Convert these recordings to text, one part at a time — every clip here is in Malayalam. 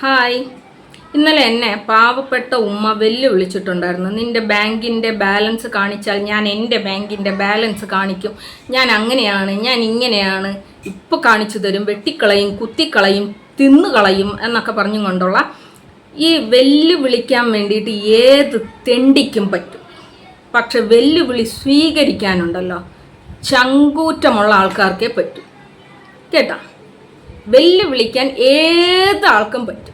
ഹായ്. ഇന്നലെ എന്നെ പാവപ്പെട്ട ഉമ്മ വെല്ലുവിളിച്ചിട്ടുണ്ടായിരുന്നു. നിന്റെ ബാങ്കിന്റെ ബാലൻസ് കാണിച്ചാൽ ഞാൻ എന്റെ ബാങ്കിന്റെ ബാലൻസ് കാണിക്കും. ഞാൻ അങ്ങനെയാണ് ഞാൻ ഇങ്ങനെയാണ്. ഇപ്പോൾ കാണിച്ചു തരും. വെട്ടിക്കളയും കുത്തിക്കളയും തിന്നുകളയും എന്നൊക്കെ പറഞ്ഞു കൊണ്ടുള്ള ഈ വെല്ലുവിളിക്കാൻ വേണ്ടിയിട്ട് ഏത് തെണ്ടിക്കും പറ്റും. പക്ഷെ വെല്ലുവിളി സ്വീകരിക്കാനുണ്ടല്ലോ. ചങ്കൂറ്റമുള്ള ആൾക്കാർക്കേ പറ്റൂ. കേട്ടാ? വെല്ലുവിളിക്കാൻ ഏത് ആൾക്കും പറ്റും.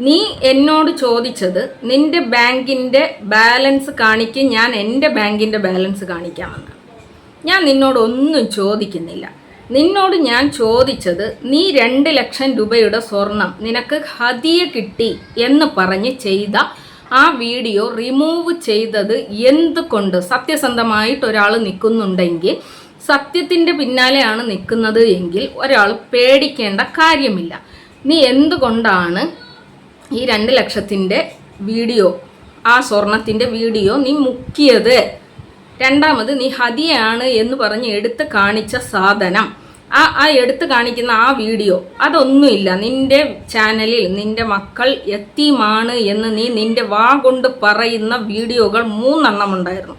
നീ എന്നോട് ചോദിച്ചത് നിന്റെ ബാങ്കിന്റെ ബാലൻസ് കാണിക്ക് ഞാൻ എന്റെ ബാങ്കിന്റെ ബാലൻസ് കാണിക്കാമെന്ന്. ഞാൻ നിന്നോടൊന്നും ചോദിക്കുന്നില്ല. നിന്നോട് ഞാൻ ചോദിച്ചത് നീ രണ്ട് ലക്ഷം രൂപയുടെ സ്വർണം നിനക്ക് ഹതിയെ കിട്ടി എന്ന് പറഞ്ഞ് ചെയ്ത ആ വീഡിയോ റിമൂവ് ചെയ്തത് എന്തുകൊണ്ട്? സത്യസന്ധമായിട്ട് ഒരാൾ നിൽക്കുന്നുണ്ടെങ്കിൽ സത്യത്തിന്റെ പിന്നാലെയാണ് നിൽക്കുന്നത് എങ്കിൽ ഒരാൾ പേടിക്കേണ്ട കാര്യമില്ല. നീ എന്തുകൊണ്ടാണ് ഈ രണ്ട് ലക്ഷത്തിന്റെ വീഡിയോ ആ സ്വർണത്തിന്റെ വീഡിയോ നീ മുക്കിയത്? രണ്ടാമത് നീ ഹതിയാണ് എന്ന് പറഞ്ഞ് എടുത്ത് കാണിച്ച സാധനം. ആ ആ എടുത്ത് കാണിക്കുന്ന ആ വീഡിയോ അതൊന്നുമില്ല. നിന്റെ ചാനലിൽ നിന്റെ മക്കൾ എത്തിയുമാണ് എന്ന് നീ നിന്റെ വാ കൊണ്ട് പറയുന്ന വീഡിയോകൾ മൂന്നെണ്ണം ഉണ്ടായിരുന്നു.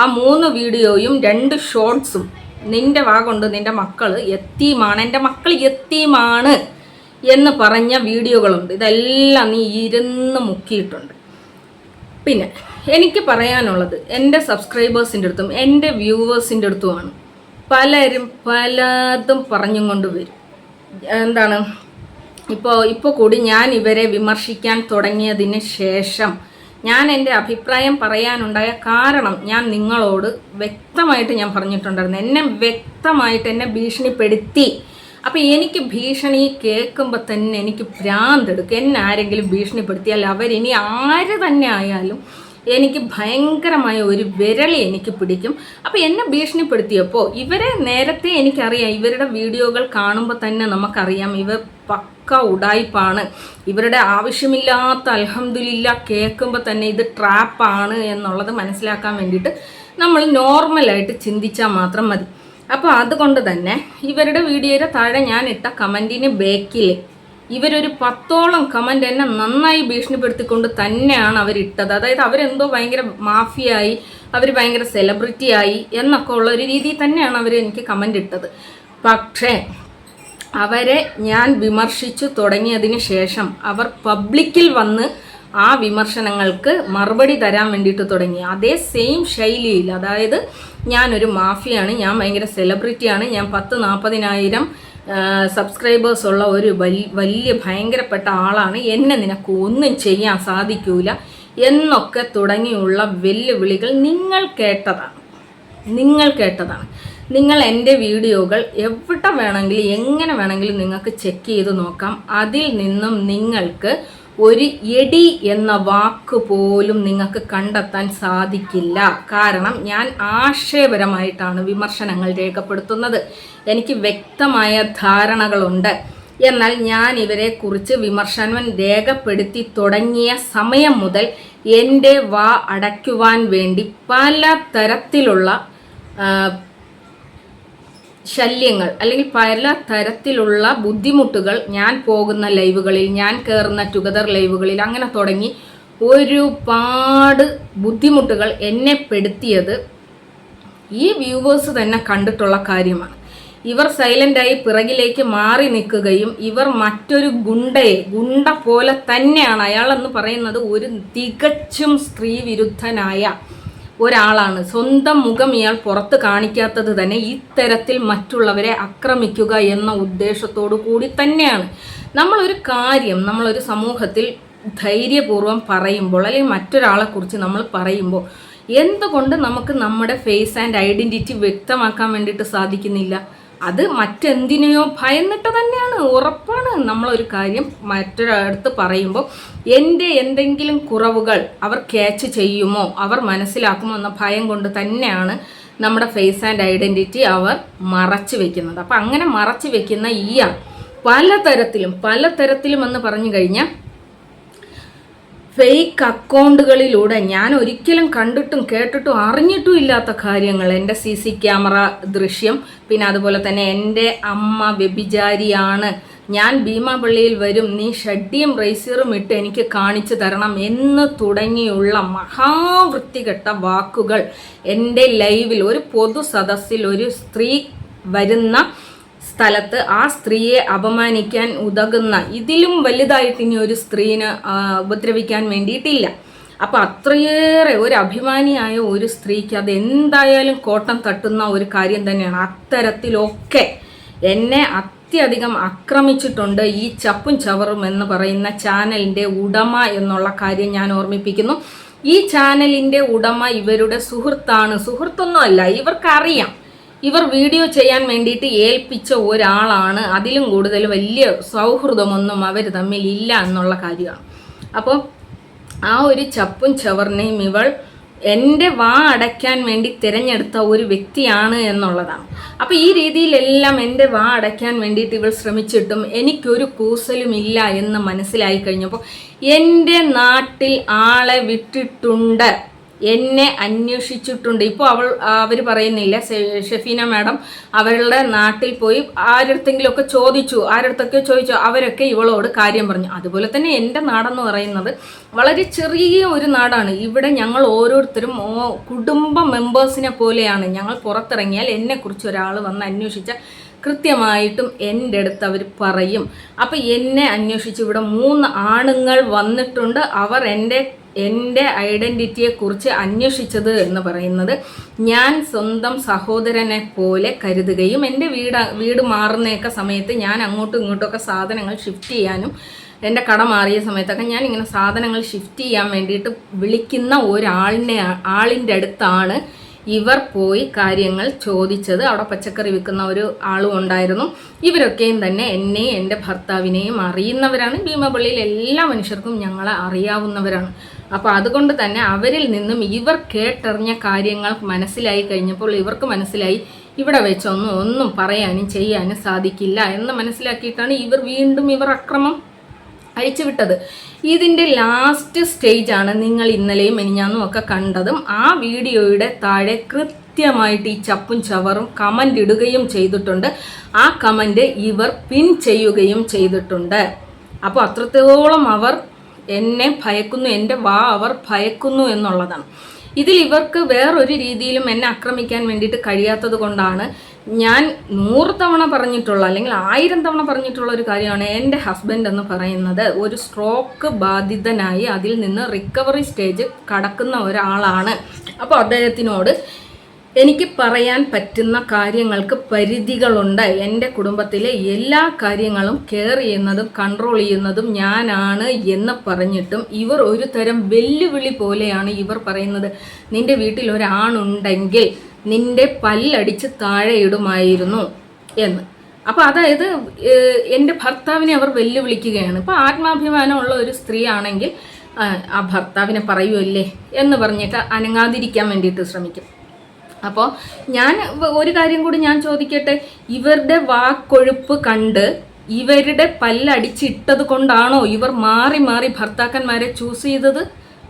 ആ മൂന്ന് വീഡിയോയും രണ്ട് ഷോർട്സും നിന്റെ വാ കൊണ്ട് നിന്റെ മക്കൾ എത്തിയുമാണ് എന്റെ മക്കൾ എത്തിയുമാണ് എന്ന് പറഞ്ഞ വീഡിയോകളുണ്ട്. ഇതെല്ലാം നീ ഇരുന്ന് മുക്കിയിട്ടുണ്ട്. പിന്നെ എനിക്ക് പറയാനുള്ളത് എന്റെ സബ്സ്ക്രൈബേഴ്സിന്റെ അടുത്തും എന്റെ വ്യൂവേഴ്സിന്റെ അടുത്തുമാണ്. പലരും പലതും പറഞ്ഞും കൊണ്ട് വരും. എന്താണ്? ഇപ്പോൾ ഇപ്പോൾ കൂടി ഞാൻ ഇവരെ വിമർശിക്കാൻ തുടങ്ങിയതിന് ശേഷം ഞാൻ എന്റെ അഭിപ്രായം പറയാനുണ്ടായ കാരണം ഞാൻ നിങ്ങളോട് വ്യക്തമായിട്ട് ഞാൻ പറഞ്ഞിട്ടുണ്ടായിരുന്നു. എന്നെ വ്യക്തമായിട്ട് എന്നെ ഭീഷണിപ്പെടുത്തി. അപ്പം എനിക്ക് ഭീഷണി കേൾക്കുമ്പോൾ തന്നെ എനിക്ക് ഭ്രാന്തെടുക്കും. എന്നെ ആരെങ്കിലും ഭീഷണിപ്പെടുത്തിയാൽ അവരിനി ആര് തന്നെ ആയാലും എനിക്ക് ഭയങ്കരമായ ഒരു വിരൽ എനിക്ക് പിടിക്കും. അപ്പോൾ എന്നെ ഭീഷണിപ്പെടുത്തിയപ്പോൾ ഇവരെ നേരത്തെ എനിക്കറിയാം ഇവരുടെ വീഡിയോകൾ കാണുമ്പോൾ തന്നെ നമുക്കറിയാം ഇവർ പക്ക ഉടായ്പാണ് ഇവരുടെ ആവശ്യമില്ലാത്ത അലഹമില്ല കേൾക്കുമ്പോൾ തന്നെ ഇത് ട്രാപ്പാണ് എന്നുള്ളത് മനസ്സിലാക്കാൻ വേണ്ടിയിട്ട് നമ്മൾ നോർമലായിട്ട് ചിന്തിച്ചാൽ മാത്രം മതി. അപ്പോൾ അതുകൊണ്ട് തന്നെ ഇവരുടെ വീഡിയോയുടെ താഴെ ഞാൻ ഇട്ട കമന്റിന് ബേക്കിൽ ഇവരൊരു പത്തോളം കമന്റ് എന്നെ നന്നായി ഭീഷണിപ്പെടുത്തിക്കൊണ്ട് തന്നെയാണ് അവരിട്ടത്. അതായത് അവരെന്തോ ഭയങ്കര മാഫിയായി അവർ ഭയങ്കര സെലിബ്രിറ്റി ആയി എന്നൊക്കെ ഉള്ള ഒരു രീതിയിൽ തന്നെയാണ് അവർ എനിക്ക് കമന്റ് ഇട്ടത്. പക്ഷേ അവരെ ഞാൻ വിമർശിച്ചു തുടങ്ങിയതിന് ശേഷം അവർ പബ്ലിക്കിൽ വന്ന് ആ വിമർശനങ്ങൾക്ക് മറുപടി തരാൻ വേണ്ടിയിട്ട് തുടങ്ങി. അതേ സെയിം ശൈലിയിൽ അതായത് ഞാനൊരു മാഫിയാണ് ഞാൻ ഭയങ്കര സെലിബ്രിറ്റിയാണ് ഞാൻ പത്ത് നാൽപ്പതിനായിരം സബ്സ്ക്രൈബേഴ്സ് ഉള്ള ഒരു വലിയ ഭയങ്കരപ്പെട്ട ആളാണ്. എന്നെ നിനക്ക് ഒന്നും ചെയ്യാൻ സാധിക്കൂല എന്നൊക്കെ തുടങ്ങിയുള്ള വെല്ലുവിളികൾ നിങ്ങൾ കേട്ടതാണ്. നിങ്ങൾ കേട്ടതാണ്. നിങ്ങൾ എന്റെ വീഡിയോകൾ എവിടെ വേണമെങ്കിലും എങ്ങനെ വേണമെങ്കിലും നിങ്ങൾക്ക് ചെക്ക് ചെയ്ത് നോക്കാം. അതിൽ നിന്നും നിങ്ങൾക്ക് ഒരു എടി എന്ന വാക്ക് പോലും നിങ്ങൾക്ക് കണ്ടെത്താൻ സാധിക്കില്ല. കാരണം ഞാൻ ആശയപരമായിട്ടാണ് വിമർശനങ്ങൾ രേഖപ്പെടുത്തുന്നത്. എനിക്ക് വ്യക്തമായ ധാരണകളുണ്ട്. എന്നാൽ ഞാൻ ഇവരെ കുറിച്ച് വിമർശനം രേഖപ്പെടുത്തി തുടങ്ങിയ സമയം മുതൽ എന്റെ വാ അടയ്ക്കുവാൻ വേണ്ടി പല തരത്തിലുള്ള ശല്യങ്ങൾ അല്ലെങ്കിൽ പല തരത്തിലുള്ള ബുദ്ധിമുട്ടുകൾ ഞാൻ പോകുന്ന ലൈവുകളിൽ ഞാൻ കയറുന്ന ടുഗദർ ലൈവുകളിൽ അങ്ങനെ തുടങ്ങി ഒരുപാട് ബുദ്ധിമുട്ടുകൾ എന്നെ പെടുത്തിയത് ഈ വ്യൂവേഴ്സ് തന്നെ കണ്ടിട്ടുള്ള കാര്യമാണ്. ഇവർ സൈലന്റായി പിറകിലേക്ക് മാറി നിൽക്കുകയും ഇവർ മറ്റൊരു ഗുണ്ടയെ ഗുണ്ട പോലെ തന്നെയാണ് അയാളെന്ന് പറയുന്നത് ഒരു തികച്ചും സ്ത്രീ വിരുദ്ധനായ ഒരാളാണ്. സ്വന്തം മുഖം ഇയാൾ പുറത്ത് കാണിക്കാത്തത് തന്നെ ഇത്തരത്തിൽ മറ്റുള്ളവരെ ആക്രമിക്കുക എന്ന ഉദ്ദേശത്തോടു കൂടി തന്നെയാണ്. നമ്മളൊരു കാര്യം നമ്മളൊരു സമൂഹത്തിൽ ധൈര്യപൂർവം പറയുമ്പോൾ അല്ലെങ്കിൽ മറ്റൊരാളെ കുറിച്ച് നമ്മൾ പറയുമ്പോൾ എന്തുകൊണ്ട് നമുക്ക് നമ്മുടെ ഫേസ് ആൻഡ് ഐഡന്റിറ്റി വ്യക്തമാക്കാൻ വേണ്ടിയിട്ട് സാധിക്കുന്നില്ല? അത് മറ്റെന്തിനെയോ ഭയന്നിട്ട് തന്നെയാണ്. ഉറപ്പാണ് നമ്മളൊരു കാര്യം മറ്റൊരിടത്ത് പറയുമ്പോൾ എന്റെ എന്തെങ്കിലും കുറവുകൾ അവർ ക്യാച്ച് ചെയ്യുമോ അവർ മനസ്സിലാക്കുമോ എന്ന ഭയം കൊണ്ട് തന്നെയാണ് നമ്മുടെ ഫേസ് ആൻഡ് ഐഡന്റിറ്റി അവർ മറച്ചു വെക്കുന്നത്. അപ്പം അങ്ങനെ മറച്ചു വെക്കുന്ന ഈ പലതരത്തിലും പലതരത്തിലും എന്ന് പറഞ്ഞു കഴിഞ്ഞാൽ ഫേക്ക് അക്കൗണ്ടുകളിലൂടെ ഞാൻ ഒരിക്കലും കണ്ടിട്ടും കേട്ടിട്ടും അറിഞ്ഞിട്ടും ഇല്ലാത്ത കാര്യങ്ങൾ. എന്റെ സി സി ക്യാമറ ദൃശ്യം പിന്നെ അതുപോലെ തന്നെ എന്റെ അമ്മ വ്യഭിചാരിയാണ്. ഞാൻ ഭീമാപള്ളിയിൽ വരും നീ ഷഡ്ഡിയും റേസിയറും ഇട്ട് എനിക്ക് കാണിച്ചു തരണം എന്ന് തുടങ്ങിയുള്ള മഹാവൃത്തികെട്ട വാക്കുകൾ എന്റെ ലൈവിൽ ഒരു പൊതു സദസ്സിൽ ഒരു സ്ത്രീ വരുന്ന സ്ഥലത്ത് ആ സ്ത്രീയെ അപമാനിക്കാൻ ഉതകുന്ന ഇതിലും വലുതായിട്ട് ഇനി ഒരു സ്ത്രീനെ ഉപദ്രവിക്കാൻ വേണ്ടിയിട്ടില്ല. അപ്പൊ അത്രയേറെ ഒരു അഭിമാനിയായ ഒരു സ്ത്രീക്ക് അത് എന്തായാലും കോട്ടം തട്ടുന്ന ഒരു കാര്യം തന്നെയാണ്. അത്തരത്തിലൊക്കെ എന്നെ അത്യധികം ആക്രമിച്ചിട്ടുണ്ട് ഈ ചപ്പും ചവറും എന്ന് പറയുന്ന ചാനലിന്റെ ഉടമ എന്നുള്ള കാര്യം ഞാൻ ഓർമ്മിപ്പിക്കുന്നു. ഈ ചാനലിന്റെ ഉടമ ഇവരുടെ സുഹൃത്താണ്. സുഹൃത്തൊന്നുമല്ല ഇവർക്കറിയാം. ഇവർ വീഡിയോ ചെയ്യാൻ വേണ്ടിയിട്ട് ഏൽപ്പിച്ച ഒരാളാണ്. അതിലും കൂടുതൽ വലിയ സൗഹൃദമൊന്നും അവർ തമ്മിൽ ഇല്ല എന്നുള്ള കാര്യമാണ്. അപ്പോൾ ആ ഒരു ചപ്പും ചവറിനെയും ഇവൾ എന്റെ വാ അടയ്ക്കാൻ വേണ്ടി തിരഞ്ഞെടുത്ത ഒരു വ്യക്തിയാണ് എന്നുള്ളതാണ്. അപ്പോൾ ഈ രീതിയിലെല്ലാം എന്റെ വാ അടയ്ക്കാൻ വേണ്ടിയിട്ട് ഇവൾ ശ്രമിച്ചിട്ടും എനിക്കൊരു കൂസലും ഇല്ല എന്ന് മനസ്സിലായി കഴിഞ്ഞപ്പോൾ എന്റെ നാട്ടിൽ ആളെ വിട്ടിട്ടുണ്ട്. എന്നെ അന്വേഷിച്ചിട്ടുണ്ട്. ഇപ്പോൾ അവൾ അവർ പറയുന്നില്ല. ഷെഫീന മാഡം അവരുടെ നാട്ടിൽ പോയി ആരടുത്തെങ്കിലും ഒക്കെ ചോദിച്ചു. ആരടുത്തൊക്കെ ചോദിച്ചു. അവരൊക്കെ ഇവളോട് കാര്യം പറഞ്ഞു. അതുപോലെ തന്നെ എന്റെ നാടെന്ന് പറയുന്നത് വളരെ ചെറിയ ഒരു നാടാണ്. ഇവിടെ ഞങ്ങൾ ഓരോരുത്തരും കുടുംബ മെമ്പേഴ്സിനെ പോലെയാണ്. ഞങ്ങൾ പുറത്തിറങ്ങിയാൽ എന്നെക്കുറിച്ച് ഒരാൾ വന്ന് അന്വേഷിച്ച കൃത്യമായിട്ടും എന്റെ അടുത്ത് അവർ പറയും. അപ്പം എന്നെ അന്വേഷിച്ച് ഇവിടെ മൂന്ന് ആണുങ്ങൾ വന്നിട്ടുണ്ട്. അവർ എന്റെ എന്റെ ഐഡന്റിറ്റിയെക്കുറിച്ച് അന്വേഷിച്ചത് എന്ന് പറയുന്നത് ഞാൻ സ്വന്തം സഹോദരനെ പോലെ കരുതുകയും എന്റെ വീട് വീട് മാറുന്നയൊക്കെ സമയത്ത് ഞാൻ അങ്ങോട്ടും ഇങ്ങോട്ടുമൊക്കെ സാധനങ്ങൾ ഷിഫ്റ്റ് ചെയ്യാനും എന്റെ കട മാറിയ സമയത്തൊക്കെ ഞാൻ ഇങ്ങനെ സാധനങ്ങൾ ഷിഫ്റ്റ് ചെയ്യാൻ വേണ്ടിയിട്ട് വിളിക്കുന്ന ഒരാളിനെ ആളിന്റെ അടുത്താണ് ഇവർ പോയി കാര്യങ്ങൾ ചോദിച്ചത്. അവിടെ പച്ചക്കറി വിൽക്കുന്ന ഒരു ആളും ഉണ്ടായിരുന്നു. ഇവരൊക്കെയും തന്നെ എന്നെയും എന്റെ ഭർത്താവിനെയും അറിയുന്നവരാണ്. ഭീമപള്ളിയിൽ എല്ലാ മനുഷ്യർക്കും ഞങ്ങളെ അറിയാവുന്നവരാണ്. അപ്പോൾ അതുകൊണ്ട് തന്നെ അവരിൽ നിന്നും ഇവർ കേട്ടറിഞ്ഞ കാര്യങ്ങൾ മനസ്സിലായി കഴിഞ്ഞപ്പോൾ ഇവർക്ക് മനസ്സിലായി ഇവിടെ വെച്ചൊന്നും ഒന്നും പറയാനും ചെയ്യാനും സാധിക്കില്ല എന്ന് മനസ്സിലാക്കിയിട്ടാണ് ഇവർ വീണ്ടും ഇവർ അക്രമം അഴിച്ചുവിട്ടത് ഇതിന്റെ ലാസ്റ്റ് സ്റ്റേജാണ് നിങ്ങൾ ഇന്നലെയും മെനിഞ്ഞാന്നും ഒക്കെ കണ്ടതും. ആ വീഡിയോയുടെ താഴെ കൃത്യമായിട്ട് ഈ ചപ്പും ചവറും കമന്റ് ഇടുകയും ചെയ്തിട്ടുണ്ട്. ആ കമന്റ് ഇവർ പിൻ ചെയ്യുകയും ചെയ്തിട്ടുണ്ട്. അപ്പോൾ അത്രത്തോളം അവർ എന്നെ ഭയക്കുന്നു എന്റെ വാ അവർ ഭയക്കുന്നു എന്നുള്ളതാണ്. ഇതിൽ ഇവർക്ക് വേറൊരു രീതിയിലും എന്നെ ആക്രമിക്കാൻ വേണ്ടിയിട്ട് കഴിയാത്തത് കൊണ്ടാണ് ഞാൻ നൂറ് തവണ പറഞ്ഞിട്ടുള്ള അല്ലെങ്കിൽ ആയിരം തവണ പറഞ്ഞിട്ടുള്ള ഒരു കാര്യമാണ് എന്റെ ഹസ്ബൻഡ് എന്ന് പറയുന്നത്. ഒരു സ്ട്രോക്ക് ബാധിതനായി അതിൽ നിന്ന് റിക്കവറി സ്റ്റേജ് കടക്കുന്ന ഒരാളാണ്. അപ്പോൾ അദ്ദേഹത്തിനോട് എനിക്ക് പറയാൻ പറ്റുന്ന കാര്യങ്ങൾക്ക് പരിധികളുണ്ട്. എന്റെ കുടുംബത്തിലെ എല്ലാ കാര്യങ്ങളും കെയർ ചെയ്യുന്നതും കൺട്രോൾ ചെയ്യുന്നതും ഞാനാണ് എന്ന് പറഞ്ഞിട്ടും ഇവർ ഒരു തരം വെല്ലുവിളി പോലെയാണ് ഇവർ പറയുന്നത്. നിന്റെ വീട്ടിൽ ഒരാണുണ്ടെങ്കിൽ നിന്റെ പല്ലടിച്ച് താഴെ ഇടുമായിരുന്നു എന്ന്. അപ്പോൾ അതായത് എന്റെ ഭർത്താവിനെ അവർ വെല്ലുവിളിക്കുകയാണ്. ഇപ്പോൾ ആത്മാഭിമാനമുള്ള ഒരു സ്ത്രീ ആണെങ്കിൽ ആ ഭർത്താവിനെ പറയുമല്ലേ എന്ന് പറഞ്ഞിട്ട് അനങ്ങാതിരിക്കാൻ വേണ്ടിയിട്ട് ശ്രമിക്കും. അപ്പോൾ ഞാൻ ഒരു കാര്യം കൂടി ഞാൻ ചോദിക്കട്ടെ? ഇവരുടെ വാക്കൊഴുപ്പ് കണ്ട് ഇവരുടെ പല്ലടിച്ചിട്ടത് കൊണ്ടാണോ ഇവർ മാറി മാറി ഭർത്താക്കന്മാരെ ചൂസ് ചെയ്തത്?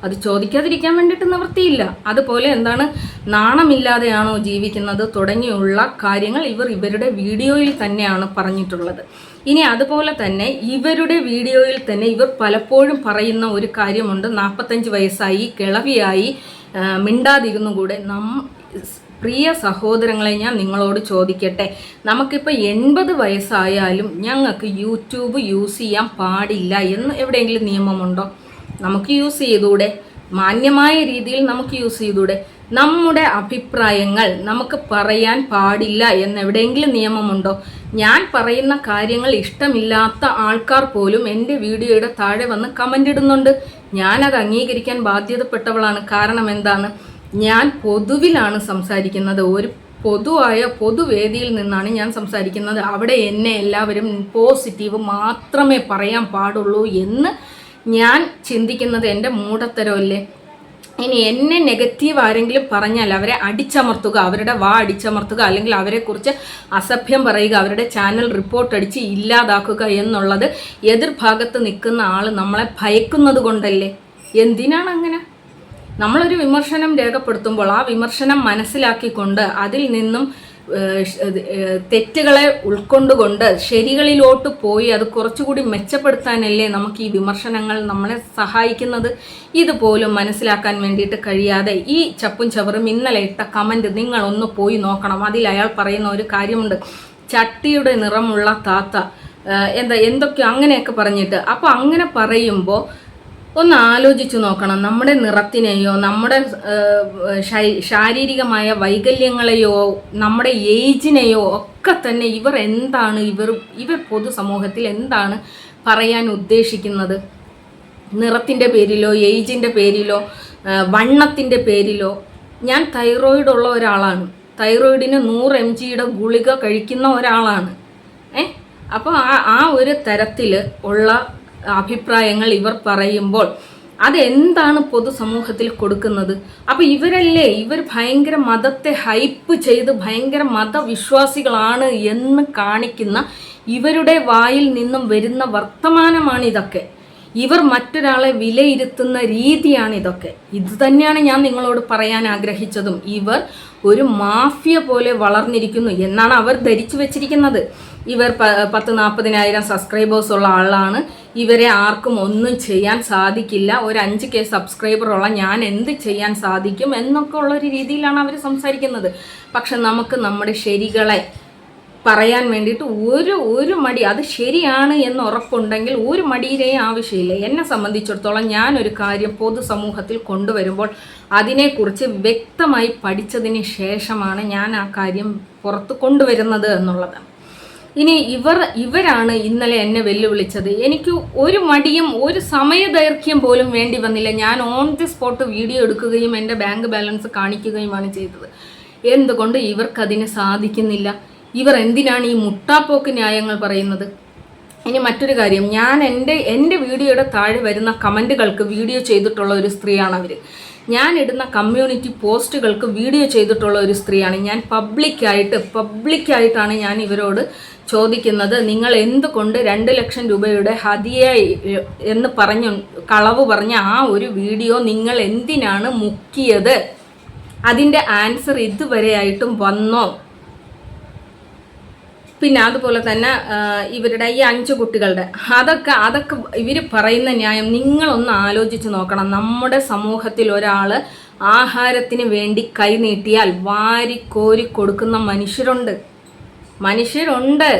അത് ചോദിക്കാതിരിക്കാൻ വേണ്ടിയിട്ട് നിവൃത്തിയില്ല അതുപോലെ എന്താണ്? നാണമില്ലാതെയാണോ ജീവിക്കുന്നത്? തുടങ്ങിയുള്ള കാര്യങ്ങൾ ഇവർ ഇവരുടെ വീഡിയോയിൽ തന്നെയാണ് പറഞ്ഞിട്ടുള്ളത്. ഇനി അതുപോലെ തന്നെ ഇവരുടെ വീഡിയോയിൽ തന്നെ ഇവർ പലപ്പോഴും പറയുന്ന ഒരു കാര്യമുണ്ട്. നാൽപ്പത്തഞ്ച് വയസ്സായി കിളവിയായി ആ, മിണ്ടാതിരുന്നു കൂടെ നം പ്രിയ സഹോദരങ്ങളെ ഞാൻ നിങ്ങളോട് ചോദിക്കട്ടെ. നമുക്കിപ്പോൾ എൺപത് വയസ്സായാലും ഞങ്ങൾക്ക് യൂട്യൂബ് യൂസ് ചെയ്യാൻ പാടില്ല എന്ന് എവിടെയെങ്കിലും നിയമമുണ്ടോ? നമുക്ക് യൂസ് ചെയ്തൂടെ? മാന്യമായ രീതിയിൽ നമുക്ക് യൂസ് ചെയ്തൂടെ? നമ്മുടെ അഭിപ്രായങ്ങൾ നമുക്ക് പറയാൻ പാടില്ല എന്ന് എവിടെയെങ്കിലും നിയമമുണ്ടോ? ഞാൻ പറയുന്ന കാര്യങ്ങൾ ഇഷ്ടമില്ലാത്ത ആൾക്കാർ പോലും എന്റെ വീഡിയോയുടെ താഴെ വന്ന് കമന്റ് ഇടുന്നുണ്ട്. ഞാനത് അംഗീകരിക്കാൻ ബാധ്യതപ്പെട്ടവളാണ്. കാരണം എന്താണ്? ഞാൻ പൊതുവിലാണ് സംസാരിക്കുന്നത്. ഒരു പൊതുവായ പൊതുവേദിയിൽ നിന്നാണ് ഞാൻ സംസാരിക്കുന്നത്. അവിടെ എന്നെ എല്ലാവരും പോസിറ്റീവ് മാത്രമേ പറയാൻ പാടുള്ളൂ എന്ന് ഞാൻ ചിന്തിക്കുന്നത് എന്റെ മൂടത്തരമല്ലേ? ഇനി എന്നെ നെഗറ്റീവ് ആരെങ്കിലും പറഞ്ഞാൽ അവരെ അടിച്ചമർത്തുക അവരുടെ വാ അടിച്ചമർത്തുക അല്ലെങ്കിൽ അവരെക്കുറിച്ച് അസഭ്യം പറയുക അവരുടെ ചാനൽ റിപ്പോർട്ട് അടിച്ച് ഇല്ലാതാക്കുക എന്നുള്ളത് എതിർഭാഗത്ത് നിൽക്കുന്ന ആൾ നമ്മളെ ഭയക്കുന്നത് കൊണ്ടല്ലേ? എന്തിനാണ് അങ്ങനെ? നമ്മളൊരു വിമർശനം രേഖപ്പെടുത്തുമ്പോൾ ആ വിമർശനം മനസ്സിലാക്കിക്കൊണ്ട് അതിൽ നിന്നും തെറ്റുകളെ ഉൾക്കൊണ്ടുകൊണ്ട് ശരികളിലോട്ട് പോയി അത് കുറച്ചുകൂടി മെച്ചപ്പെടുത്താനല്ലേ നമുക്ക് ഈ വിമർശനങ്ങൾ നമ്മളെ സഹായിക്കുന്നത്. ഇതുപോലും മനസ്സിലാക്കാൻ വേണ്ടിയിട്ട് കഴിയാതെ ഈ ചപ്പും ചവറും ഇന്നലെ ഇട്ട കമന്റ് നിങ്ങളൊന്ന് പോയി നോക്കണം. അതിൽ അയാൾ പറയുന്ന ഒരു കാര്യമുണ്ട്. ചട്ടിയുടെ നിറമുള്ള താത്ത. എന്താ എന്തൊക്കെയോ അങ്ങനെയൊക്കെ പറഞ്ഞിട്ട്. അപ്പോൾ അങ്ങനെ പറയുമ്പോൾ ഒന്ന് ആലോചിച്ചു നോക്കണം. നമ്മുടെ നിറത്തിനെയോ നമ്മുടെ ശാരീരികമായ വൈകല്യങ്ങളെയോ നമ്മുടെ ഏജിനെയോ ഒക്കെ തന്നെ ഇവർ എന്താണ് ഇവർ ഇവർ പൊതുസമൂഹത്തിൽ എന്താണ് പറയാൻ ഉദ്ദേശിക്കുന്നത്? നിറത്തിന്റെ പേരിലോ ഏജിന്റെ പേരിലോ വണ്ണത്തിന്റെ പേരിലോ. ഞാൻ തൈറോയിഡ് ഉള്ള ഒരാളാണ്. തൈറോയിഡിന് നൂറ് എം ജിയുടെ ഗുളിക കഴിക്കുന്ന ഒരാളാണ്. ഏ? അപ്പോൾ ആ ആ ഒരു തരത്തിൽ ഉള്ള അഭിപ്രായങ്ങൾ ഇവർ പറയുമ്പോൾ അതെന്താണ് പൊതുസമൂഹത്തിൽ കൊടുക്കുന്നത്? അപ്പോൾ ഇവരല്ലേ ഇവർ ഭയങ്കര മതത്തെ ഹൈപ്പ് ചെയ്ത് ഭയങ്കര മതവിശ്വാസികളാണ് എന്ന് കാണിക്കുന്ന ഇവരുടെ വായിൽ നിന്നും വരുന്ന വർത്തമാനമാണ് ഇതൊക്കെ ഇവർ മറ്റൊരാളെ വിലയിരുത്തുന്ന രീതിയാണ് ഇതൊക്കെ ഇത് തന്നെയാണ് ഞാൻ നിങ്ങളോട് പറയാൻ ആഗ്രഹിച്ചതും. ഇവർ ഒരു മാഫിയ പോലെ വളർന്നിരിക്കുന്നു എന്നാണ് അവർ ധരിച്ചു വെച്ചിരിക്കുന്നത്. ഇവർ പത്ത് നാൽപ്പതിനായിരം സബ്സ്ക്രൈബേഴ്സ് ഉള്ള ആളാണ്. ഇവരെ ആർക്കും ഒന്നും ചെയ്യാൻ സാധിക്കില്ല. ഒരു അഞ്ച് കെ സബ്സ്ക്രൈബർ ഉള്ള ഞാൻ എന്ത് ചെയ്യാൻ സാധിക്കും എന്നൊക്കെ ഉള്ളൊരു രീതിയിലാണ് അവർ സംസാരിക്കുന്നത്. പക്ഷെ നമുക്ക് നമ്മുടെ ശരികളെ പറയാൻ വേണ്ടിയിട്ട് ഒരു ഒരു മടി അത് ശരിയാണ് എന്ന് ഉറപ്പുണ്ടെങ്കിൽ ഒരു മടിയുടെയും ആവശ്യമില്ല. എന്നെ സംബന്ധിച്ചിടത്തോളം ഞാനൊരു കാര്യം പൊതുസമൂഹത്തിൽ കൊണ്ടുവരുമ്പോൾ അതിനെക്കുറിച്ച് വ്യക്തമായി പഠിച്ചതിന് ശേഷമാണ് ഞാൻ ആ കാര്യം പുറത്ത് കൊണ്ടുവരുന്നത് എന്നുള്ളത്. ഇനി ഇവർ ഇവരാണ് ഇന്നലെ എന്നെ വെല്ലുവിളിച്ചത്. എനിക്ക് ഒരു മടിയും ഒരു സമയദൈർഘ്യം പോലും വേണ്ടി വന്നില്ല. ഞാൻ ഓൺ ദി സ്പോട്ട് വീഡിയോ എടുക്കുകയും എന്റെ ബാങ്ക് ബാലൻസ് കാണിക്കുകയുമാണ് ചെയ്തത്. എന്തുകൊണ്ട് ഇവർക്കതിന് സാധിക്കുന്നില്ല? ഇവർ എന്തിനാണ് ഈ മുട്ടാപ്പോക്ക് ന്യായങ്ങൾ പറയുന്നത്? ഇനി മറ്റൊരു കാര്യം. ഞാൻ എന്റെ എന്റെ വീഡിയോയുടെ താഴെ വരുന്ന കമന്റുകൾക്ക് വീഡിയോ ചെയ്തിട്ടുള്ള ഒരു സ്ത്രീയാണ് അവർ ഞാൻ ഇടുന്ന കമ്മ്യൂണിറ്റി പോസ്റ്റുകൾക്ക് വീഡിയോ ചെയ്തിട്ടുള്ള ഒരു സ്ത്രീയാണ്. ഞാൻ പബ്ലിക്കായിട്ട് പബ്ലിക്കായിട്ടാണ് ഞാൻ ഇവരോട് ചോദിക്കുന്നത് നിങ്ങൾ എന്തുകൊണ്ട് രണ്ട് ലക്ഷം രൂപയുടെ ഹതിയായി എന്ന് പറഞ്ഞു കളവ് പറഞ്ഞ ആ ഒരു വീഡിയോ നിങ്ങൾ എന്തിനാണ് മുക്കിയത്? അതിന്റെ ആൻസർ ഇതുവരെ ആയിട്ടും വന്നോ? പിന്നെ അതുപോലെ തന്നെ ഇവരുടെ ഈ അഞ്ച് കുട്ടികളുടെ അതൊക്കെ അതൊക്കെ ഇവർ പറയുന്ന ന്യായം നിങ്ങളൊന്ന് ആലോചിച്ച് നോക്കണം. നമ്മുടെ സമൂഹത്തിൽ ഒരാൾ ആഹാരത്തിന് വേണ്ടി കൈനീട്ടിയാൽ വാരിക്കോരി കൊടുക്കുന്ന മനുഷ്യരുണ്ട്. മനുഷ്യരുണ്ട്.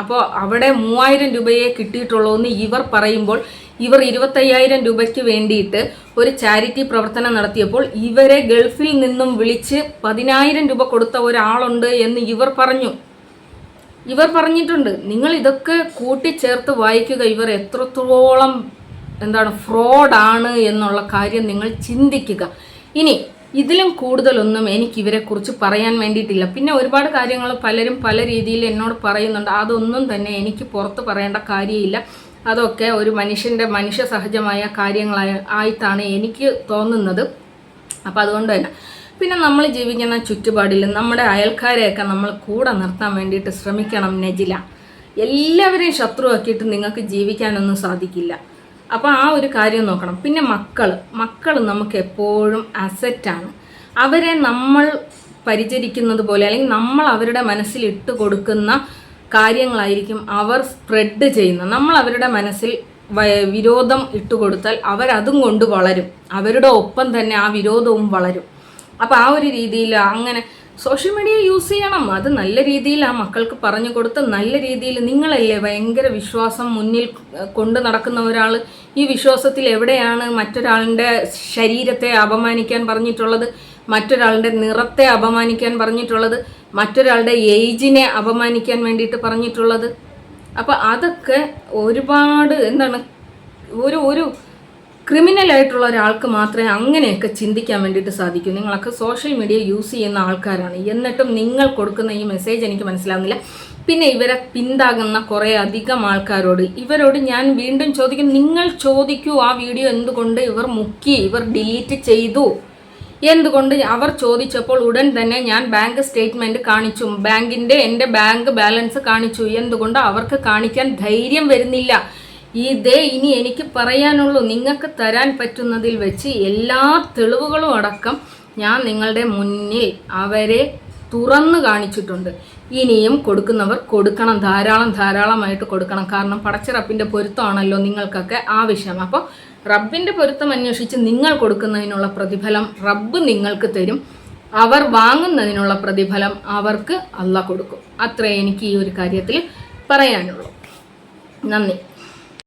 അപ്പോൾ അവിടെ മൂവായിരം രൂപയെ കിട്ടിയിട്ടുള്ളൂ എന്ന് ഇവർ പറയുമ്പോൾ ഇവർ ഇരുപത്തയ്യായിരം രൂപയ്ക്ക് വേണ്ടിയിട്ട് ഒരു ചാരിറ്റി പ്രവർത്തനം നടത്തിയപ്പോൾ ഇവരെ ഗൾഫിൽ നിന്നും വിളിച്ച് പതിനായിരം രൂപ കൊടുത്ത ഒരാളുണ്ട് എന്ന് ഇവർ പറഞ്ഞു. ഇവർ പറഞ്ഞിട്ടുണ്ട് നിങ്ങൾ ഇതൊക്കെ കൂട്ടിച്ചേർത്ത് വായിക്കുക ഇവർ എത്രത്തോളം എന്താണ് ഫ്രോഡാണ് എന്നുള്ള കാര്യം നിങ്ങൾ ചിന്തിക്കുക. ഇനി ഇതിലും കൂടുതലൊന്നും എനിക്ക് ഇവരെക്കുറിച്ച് പറയാൻ വേണ്ടിയിട്ടില്ല. പിന്നെ ഒരുപാട് കാര്യങ്ങൾ പലരും പല രീതിയിൽ എന്നോട് പറയുന്നുണ്ട്. അതൊന്നും തന്നെ എനിക്ക് പുറത്ത് പറയേണ്ട കാര്യമില്ല. അതൊക്കെ ഒരു മനുഷ്യന്റെ മനുഷ്യ സഹജമായ കാര്യങ്ങളായ ആയിട്ടാണ് എനിക്ക് തോന്നുന്നത്. അപ്പോൾ അതുകൊണ്ട് തന്നെ. പിന്നെ നമ്മൾ ജീവിക്കുന്ന ചുറ്റുപാടിൽ നമ്മുടെ അയൽക്കാരെയൊക്കെ നമ്മൾ കൂടെ നിർത്താൻ വേണ്ടിയിട്ട് ശ്രമിക്കണം നജില. എല്ലാവരെയും ശത്രുവാക്കിയിട്ട് നിങ്ങൾക്ക് ജീവിക്കാനൊന്നും സാധിക്കില്ല. അപ്പോൾ ആ ഒരു കാര്യം നോക്കണം. പിന്നെ മക്കൾ മക്കൾ നമുക്ക് എപ്പോഴും അസറ്റാണ് അവരെ നമ്മൾ പരിചരിക്കുന്നത് പോലെ അല്ലെങ്കിൽ നമ്മൾ അവരുടെ മനസ്സിൽ ഇട്ട് കൊടുക്കുന്ന കാര്യങ്ങളായിരിക്കും അവർ സ്പ്രെഡ് ചെയ്യുന്നത്. നമ്മൾ അവരുടെ മനസ്സിൽ വിരോധം ഇട്ട് കൊടുത്താൽ അവരതും കൊണ്ട് വളരും. അവരുടെ ഒപ്പം തന്നെ ആ വിരോധവും വളരും. അപ്പോൾ ആ ഒരു രീതിയിൽ അങ്ങനെ സോഷ്യൽ മീഡിയ യൂസ് ചെയ്യണം. അത് നല്ല രീതിയിൽ ആ മക്കൾക്ക് പറഞ്ഞു കൊടുത്ത് നല്ല രീതിയിൽ നിങ്ങളല്ലേ ഭയങ്കര വിശ്വാസം മുന്നിൽ കൊണ്ടു നടക്കുന്ന ഒരാൾ ഈ വിശ്വാസത്തിൽ എവിടെയാണ് മറ്റൊരാളുടെ ശരീരത്തെ അപമാനിക്കാൻ പറഞ്ഞിട്ടുള്ളത്? മറ്റൊരാളുടെ നിറത്തെ അപമാനിക്കാൻ പറഞ്ഞിട്ടുള്ളത്? മറ്റൊരാളുടെ ഏജിനെ അപമാനിക്കാൻ വേണ്ടിയിട്ട് പറഞ്ഞിട്ടുള്ളത്? അപ്പോൾ അതൊക്കെ ഒരുപാട് എന്താണ് ഒരു ഒരു ക്രിമിനൽ ആയിട്ടുള്ള ഒരാൾക്ക് മാത്രമേ അങ്ങനെയൊക്കെ ചിന്തിക്കാൻ വേണ്ടിയിട്ട് സാധിക്കൂ. നിങ്ങളൊക്കെ സോഷ്യൽ മീഡിയ യൂസ് ചെയ്യുന്ന ആൾക്കാരാണ്. എന്നിട്ടും നിങ്ങൾ കൊടുക്കുന്ന ഈ മെസ്സേജ് എനിക്ക് മനസ്സിലാവുന്നില്ല. പിന്നെ ഇവരെ പിന്താകുന്ന കുറേ അധികം ആൾക്കാരോട് ഇവരോട് ഞാൻ വീണ്ടും ചോദിക്കും നിങ്ങൾ ചോദിക്കൂ ആ വീഡിയോ എന്തുകൊണ്ട് ഇവർ മുക്കി ഇവർ ഡിലീറ്റ് ചെയ്തു? എന്തുകൊണ്ട് അവർ ചോദിച്ചപ്പോൾ ഉടൻ തന്നെ ഞാൻ ബാങ്ക് സ്റ്റേറ്റ്മെന്റ് കാണിച്ചു. ബാങ്കിന്റെ എന്റെ ബാങ്ക് ബാലൻസ് കാണിച്ചു. എന്തുകൊണ്ട് അവർക്ക് കാണിക്കാൻ ധൈര്യം വരുന്നില്ല? ഇതേ ഇനി എനിക്ക് പറയാനുള്ളൂ നിങ്ങൾക്ക് തരാൻ പറ്റുന്നതിൽ വെച്ച് എല്ലാ തെളിവുകളും അടക്കം ഞാൻ നിങ്ങളുടെ മുന്നിൽ അവരെ തുറന്നു കാണിച്ചിട്ടുണ്ട്. ഇനിയും കൊടുക്കുന്നവർ കൊടുക്കണം ധാരാളം ധാരാളമായിട്ട് കൊടുക്കണം. കാരണം പടച്ച റബ്ബിന്റെ പൊരുത്തമാണല്ലോ നിങ്ങൾക്കൊക്കെ ആവശ്യം അപ്പോൾ റബ്ബിന്റെ പൊരുത്തം അന്വേഷിച്ച് നിങ്ങൾ കൊടുക്കുന്നതിനുള്ള പ്രതിഫലം റബ്ബ് നിങ്ങൾക്ക് തരും. അവർ വാങ്ങുന്നതിനുള്ള പ്രതിഫലം അവർക്ക് അല്ല കൊടുക്കും. അത്രേ എനിക്ക് ഈ ഒരു കാര്യത്തിൽ പറയാനുള്ളൂ. നന്ദി.